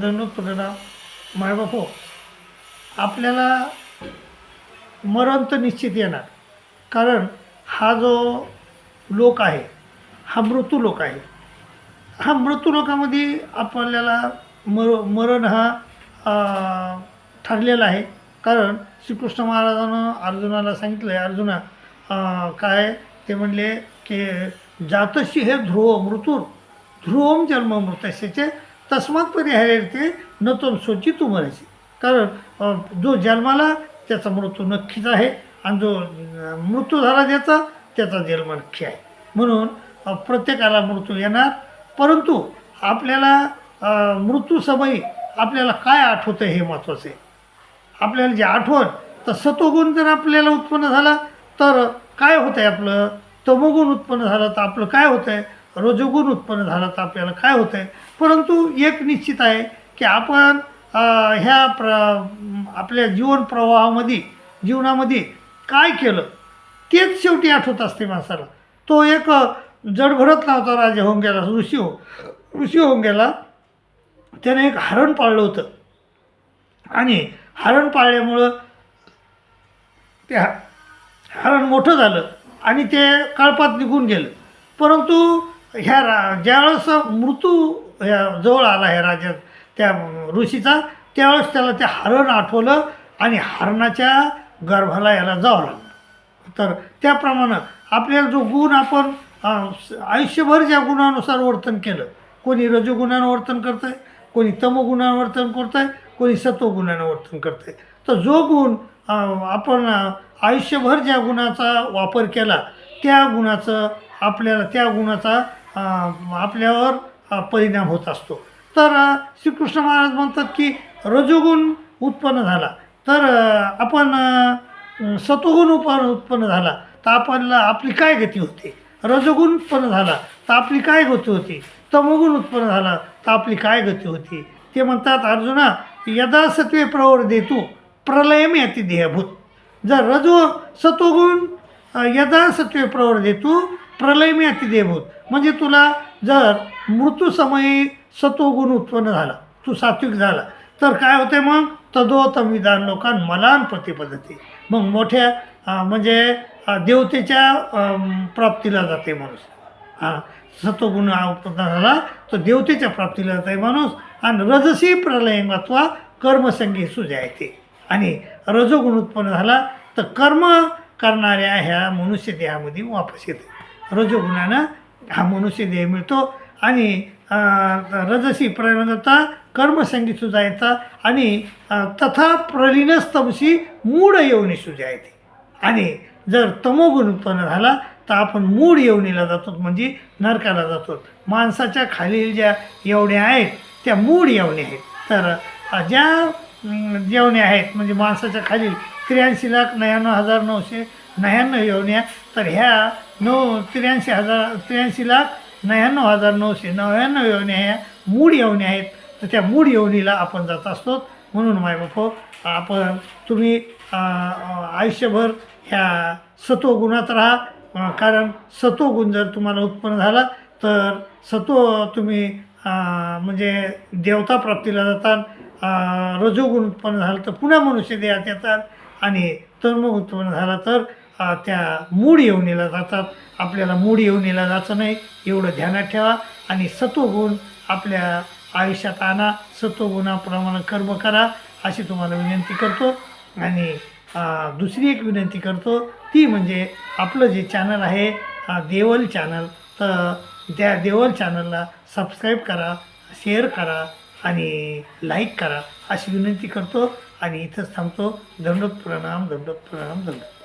दंडोत परिणाम मायबाप हो आपल्याला मरण तर निश्चित येणार. कारण हा जो लोक आहे हा मृत्यू लोक आहे. हा मृत्यू लोकामध्ये आपल्याला मर मरण हा ठरलेला आहे. कारण श्रीकृष्ण महाराजानं अर्जुनाला सांगितलं आहे अर्जुना काय? ते म्हणले की जातशी हे ध्रुव मृत्यू ध्रुवम जन्म मृतस्याचे तस्मात पर्याय ते न तो सोची तू म्हणायची कारण जो जन्माला त्याचा मृत्यू नक्कीच आहे आणि जो मृत्यू झाला ज्याचा त्याचा जन्म नक्की आहे. म्हणून प्रत्येकाला मृत्यू येणार परंतु आपल्याला मृत्यूसमयी आपल्याला काय आठवतं हे महत्त्वाचं आहे? आपल्याला जे आठवण तर सतोगुण जर आपल्याला उत्पन्न झाला तर काय होतं आहे आपलं? तमोगुण उत्पन्न झालं तर आपलं काय होतं आहे रजोगुण उत्पन्न झालं तर आपल्याला काय होतं आहे परंतु एक निश्चित आहे की आपण ह्या प्र आपल्या जीवन प्रवाहामध्ये जीवनामध्ये काय केलं? तेच शेवटी आठवत असते माणसाला. तो एक जडभरत नव्हता राजा होऊन गेला ऋषी हो ऋषी होऊन गेला. त्याने एक हरण पाळलं होतं. आणि हरण पाळल्यामुळं ते ह- हरण मोठं झालं आणि ते कळपात निघून गेलं. परंतु ह्या रा ज्यावेळेस मृत्यू ह्या जवळ आला ह्या राजा त्या ऋषीचा त्यावेळेस त्याला ते हरण आठवलं आणि हरणाच्या गर्भाला याला जावं लागलं. तर त्याप्रमाणे आपल्याला जो गुण आपण आयुष्यभर ज्या गुणानुसार वर्तन केलं कोणी रजोगुणानं वर्तन करतं आहे कोणी तमोगुणानं वर्तन करतं आहे कोणी सत्वगुणानं वर्तन करतं आहे तर जो गुण आपण आयुष्यभर ज्या गुणाचा वापर केला त्या गुणाचं आपल्याला त्या गुणाचा आपल्यावर परिणाम होत असतो. तर श्रीकृष्ण महाराज म्हणतात की रजोगुण उत्पन्न झाला. तर आपण सतोगुण उप उत्पन्न झाला. तर आपल्याला आपली काय गती होते? रजोगुण उत्पन्न झाला. तर आपली काय गती होती? तमोगुण उत्पन्न झाला. तर आपली काय गती होती? ते म्हणतात अर्जुना यदा सत्वे प्रवर देतो प्रलयम याती देहभूत. जर रजो सतोगुण यदा सत्वे प्रवर देतो प्रलयमी याती म्हणजे तुला जर मृत्यूसमयी सत्वगुण उत्पन्न झाला तू सात्विक झाला तर काय होते मग? तदोतम विधान लोकां मलान प्रतिपद्धती मग मोठ्या म्हणजे देवतेच्या प्राप्तीला जाते माणूस. हां सत्वगुण हा उत्पन्न झाला तर देवतेच्या प्राप्तीला जाते माणूस. आणि रजसी प्रलय अथवा कर्मसंगी सुजायते आणि रजोगुण उत्पन्न झाला तर कर्म करणाऱ्या ह्या मनुष्य देहामध्ये वापस येते. रजोगुणानं हा मनुष्य देह मिळतो. आणि अं, रजसी प्रलयता कर्मसंगी येतं आणि तथा तथा प्रलिनस्तमशी मूढ येऊनी सुजायते. आणि जर तमोगुण उत्पन्न झाला तर आपण मूळ येवणीला जातो म्हणजे नरकाला जातो. माणसाच्या खालील ज्या येवण्या आहेत त्या मूळ येवण्या आहेत. तर ज्या जेवणे जेवण्या आहेत म्हणजे माणसाच्या खालील त्र्याऐंशी लाख नव्याण्णव हजार नऊशे नव्याण्णव येवण्या तर ह्या नऊ त्र्याऐंशी हजार त्र्याऐंशी लाख नव्याण्णव हजार नऊशे नव्याण्णव येवण्या ह्या मूळ येवण्या आहेत. तर त्या मूळ येवणीला आपण जात असतो. म्हणून मायबापो हो, आपण तुम्ही आयुष्यभर ह्या सत्वगुणात राहा. कारण सत्वगुण जर तुम्हाला उत्पन्न झाला तर सत्व तुम्ही म्हणजे देवता प्राप्तीला जातात रजोगुण उत्पन्न झालं तर पुन्हा मनुष्य देहात येतात. आणि तर्म उत्पन्न झाला तर त्या मूड येवणीला जातात. आपल्याला मूड येऊनीला जायचं नाही. एवढं ध्यानात ठेवा आणि सत्वगुण आपल्या आयुष्यात आणा. सत्वगुणाप्रमाणे कर्म करा अशी तुम्हाला विनंती करतो. आणि दुसरी एक विनंती करतो. ती म्हणजे आपलं जे चॅनल आहे देवल चॅनल तर त्या देवल चॅनलला सबस्क्राईब करा शेअर करा. आणि लाईक करा. अशी विनंती करतो आणि इथंच थांबतो. दंडोत प्रणाम दंडोत प्रणाम दंडोत